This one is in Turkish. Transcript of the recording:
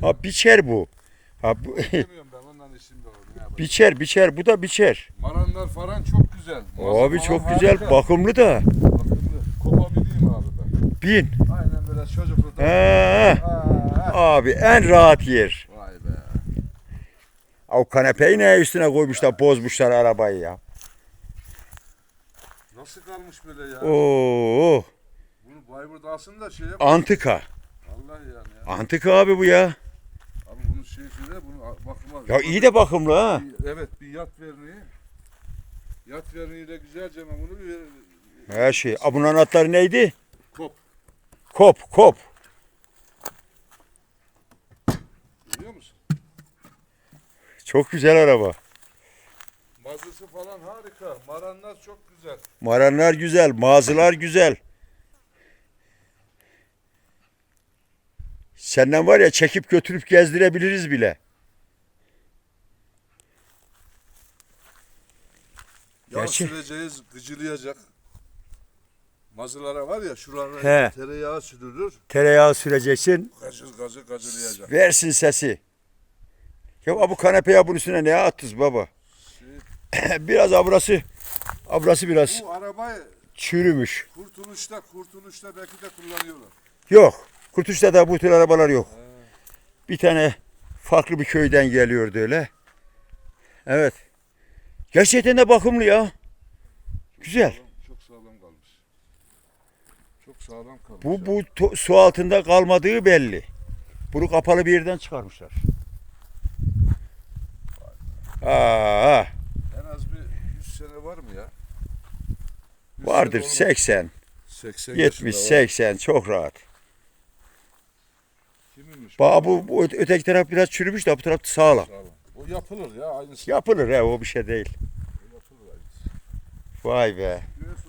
Ha biçer bu. Ha bu Bilmiyorum ben ondan işim de oldu. Ne yapayım? biçer biçer bu da biçer. Maranlar falan çok güzel. Abi falan çok harika. güzel bakımlı da. Bakımlı. Kopabileyim abi ben. Bin. Aynen böyle çocuklukta. Ha, Aa, abi en rahat yer. Vay be. O kanepeyi ne üstüne koymuşlar bozmuşlar arabayı ya. Nasıl kalmış böyle ya? Oo Bunu Bayburt alsın da şey yap. antika. Vallahi yani ya. Antika abi bu ya. De bunu bakıma. Ya iyi de bakımlı ha. Bir- Evet bir yat verniği. Yat verniğiyle güzelce ama bunu bir Her şey. Aa, bunun anahtarı neydi? kop. Kop kop. Görüyor musun? Çok güzel araba. Mazısı falan harika. Maranlar çok güzel. Maranlar güzel, mağazalar güzel. Senden var ya çekip götürüp gezdirebiliriz bile. Yağ Gerçi- süreceğiz, gıcılayacak. Mazılara var ya şuralara He. tereyağı sürülür. Tereyağı süreceksin, Gacır gacır gacılayacak. versin sesi. Ya bu kanepeye bunun üstüne ne attız baba? Biraz abrası, abrası biraz bu arabayı çürümüş. kurtuluşta kurtuluşta belki de kullanıyorlar. Yok, Kurtuş'ta da bu tür arabalar yok. Bir tane farklı bir köyden geliyordu öyle. Evet. Gerçekten de bakımlı ya. Güzel. Sağlam, çok sağlam kalmış. Çok sağlam kalmış. Bu bu to- su altında kalmadığı belli. Bunu kapalı bir yerden çıkarmışlar. Aa, En az bir 100 sene var mı ya? 100 vardır sene olur mu? 80, 80 70, yaşında var. 80 çok rahat. Kiminmiş? Bak bu, bu öte- öteki taraf biraz çürümüş de bu taraf sağlam. Sağlam. O yapılır ya aynısı. Yapılır he o bir şey değil. Yapılır aynısı. Vay be. Göğüs